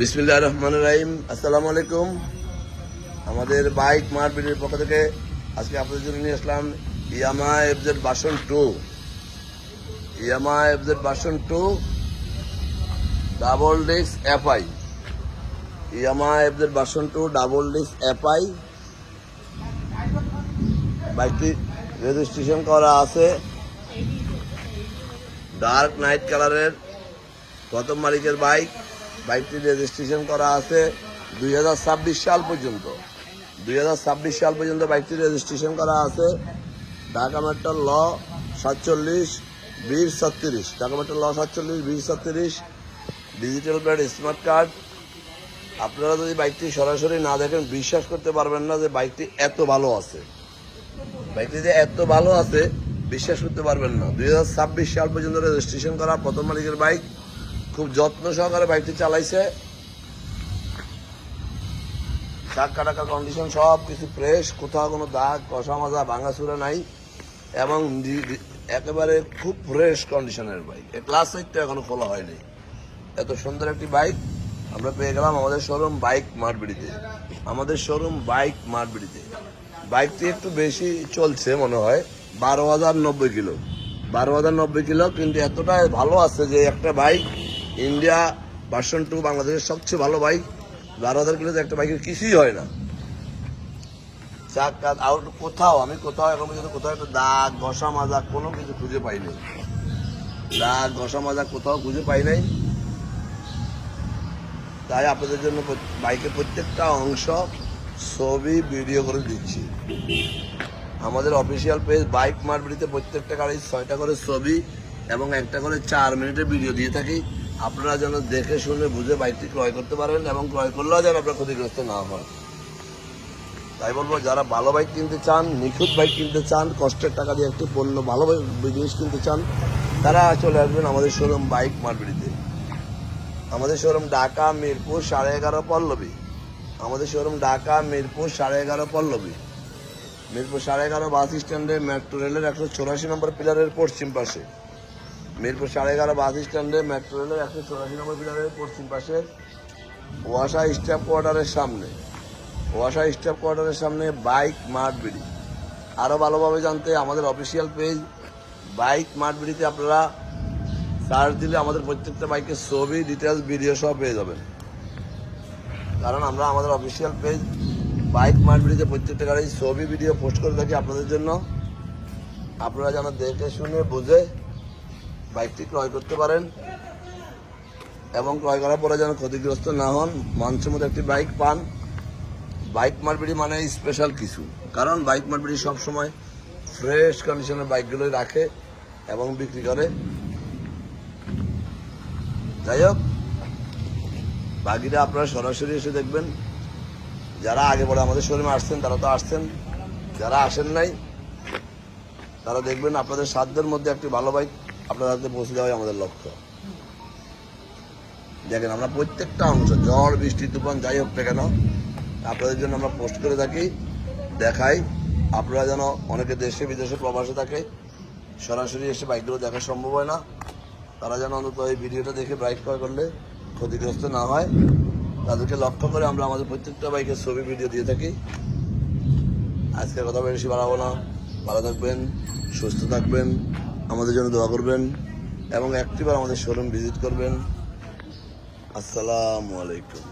বিসমিল্লাহ রহমান রাহিম। আসসালামু আলাইকুম আমাদের বাইক মারপিটের পক্ষ থেকে আজকে আপনাদের জন্য নিয়ে আসলাম Yamaha FZ version two. Yamaha F Z version two double disc F I. Yamaha F Z version two double disc F I. বাইকটি রেজিস্ট্রেশন করা আছে। ডার্ক নাইট কালারের প্রথম মালিকের বাইক। বাইকটি রেজিস্ট্রেশন করা আছে দুই হাজার ছাব্বিশ সাল পর্যন্ত। দুই হাজার ছাব্বিশ সাল পর্যন্ত বাইকটি রেজিস্ট্রেশন করা আছে। ঢাকা মেট্রো ল সাতচল্লিশ বিশ ছত্রিশ। ঢাকা মেট্রো ল সাতচল্লিশ বিশ ছত্রিশ। ডিজিটাল প্লেট স্মার্ট কার্ড আপনারা যদি বাইকটি সরাসরি না দেখেন, বিশ্বাস করতে পারবেন না যে বাইকটি এত ভালো আছে। বাইকটি যে এত ভালো আছে, বিশ্বাস করতে পারবেন না। দুই হাজার ছাব্বিশ সাল পর্যন্ত রেজিস্ট্রেশন করা প্রথম মালিকের বাইক। খুব যত্ন সহকারে বাইকটি চালাইছে। চাক্কা টাকা কন্ডিশন সব কিছু ফ্রেশ কোথাও কোনো দাগ, কষা মাজা, ভাঙাচুরা নাই। এবং একেবারে খুব ফ্রেশ কন্ডিশনের বাইক এ ক্লাস সাইডটা এখনও খোলা হয়নি। এত সুন্দর একটি বাইক আমরা পেয়ে গেলাম আমাদের শোরুম বাইক মারবিড়িতে আমাদের শোরুম বাইক মারবিড়িতে বাইকটি একটু বেশি চলছে মনে হয়, বারো হাজার নব্বই কিলো। বারো হাজার নব্বই কিলো কিন্তু এতটাই ভালো আছে যে একটা বাইক ইন্ডিয়া ভার্সন টু বাংলাদেশের সবচেয়ে ভালো বাইক। বারো হাজার কিলো একটা বাইকের কিছুই হয় না। চাকা আউট কোথাও, আমি কোথাও এখন পর্যন্ত কোথাও একটা দাগ, ঘষা মাজা কোনো কিছু খুঁজে পাইনি দাগ, ঘষা মাজা কোথাও খুঁজে পাই নাই। তাই আপনাদের জন্য বাইকের প্রত্যেকটা অংশ ছবি ভিডিও করে দিচ্ছি। আমাদের অফিসিয়াল পেজ বাইক মার্বিটিতে প্রত্যেকটা গাড়ির ছয়টা করে ছবি এবং একটা করে চার মিনিটের ভিডিও দিয়ে থাকি। আপনারা যেন দেখে শুনে বুঝে বাইকটি ক্রয় করতে পারেন এবং ক্রয় করলেও যেন আপনার ক্ষতিগ্রস্ত না হয় তাই বলব, যারা ভালো বাইক কিনতে চান, নিখুঁত বাইক কিনতে চান, কষ্টের টাকা দিয়ে একটি পণ্য, ভালো জিনিস কিনতে চান, তারা চলে আসবেন আমাদের শোরুম বাইক মার্বিটিতে আমাদের শোরুম ঢাকা, মিরপুর, সাড়ে এগারো পল্লবী। আমাদের শোরুম ঢাকা, মিরপুর, সাড়ে এগারো পল্লবী। মিরপুর সাড়ে এগারো বাস স্ট্যান্ডে মেট্রো রেলের একশো চৌরাশি নম্বর পিলারের পশ্চিম পাশে। মিরপুর সাড়ে এগারো বাস স্ট্যান্ডে মেট্রো রেলের একশো চৌরাশি নম্বর পিলারের পশ্চিম পাশে ওয়াসা স্টাফ কোয়ার্টারের সামনে, ওয়াসা স্টাফ কোয়ার্টারের সামনে বাইক মার্ট বিডি। আরও ভালোভাবে জানতে আমাদের অফিসিয়াল পেজ বাইক মার্ট বিডিতে আপনারা সার্চ দিলে আমাদের প্রত্যেকটা বাইকের ছবি ডিটেলস ভিডিও সব পেয়ে যাবেন। কারণ আমরা আমাদের অফিসিয়াল পেজ বাইক মার্টবিড়িতে প্রত্যেকটা গাড়ির ছবি ভিডিও পোস্ট করে থাকি আপনাদের জন্য। আপনারা যেন দেখে শুনে, বুঝে বাইকটি ক্রয় করতে পারেন এবং ক্রয় করার পরে যেন ক্ষতিগ্রস্ত না হন মানুষের মধ্যে একটি বাইক পান। বাইক মার্বিড়ি মানে স্পেশাল কিছু, কারণ বাইক মার্বিড়ি সবসময় ফ্রেশ কন্ডিশনের বাইকগুলোই রাখে এবং বিক্রি করে। যাই হোক, বাকিটা আপনারা সরাসরি এসে দেখবেন। যারা আগে বলে আমাদের শোরুমে আসছেন, তারা তো আসছেন। যারা আসেন নাই, তারা দেখবেন আপনাদের সাধ্যের মধ্যে একটি ভালো বাইক আপনাদের হাতে পৌঁছে দেওয়াই আমাদের লক্ষ্য। দেখেন, আমরা প্রত্যেকটা অংশ, ঝড়, বৃষ্টি, তুফান, যাই হোক না কেন, আপনাদের জন্য আমরা পোস্ট করে থাকি, দেখাই, আপনারা যেন অনেকে দেশে, বিদেশে প্রবাসে থাকে, সরাসরি এসে বাইকগুলো দেখা সম্ভব হয় না। তারা যেন অন্তত এই ভিডিওটা দেখে বাইক ক্রয় করলে ক্ষতিগ্রস্ত না হয়। তাদেরকে লক্ষ্য করে আমরা আমাদের প্রত্যেকটা বাইকের ছবি, ভিডিও দিয়ে থাকি। আজকের কথা বেশি বাড়াবো না। ভালো থাকবেন, সুস্থ থাকবেন। আমাদের জন্য দোয়া করবেন এবং একটিবার আমাদের শোরুম ভিজিট করবেন। আসসালামু আলাইকুম।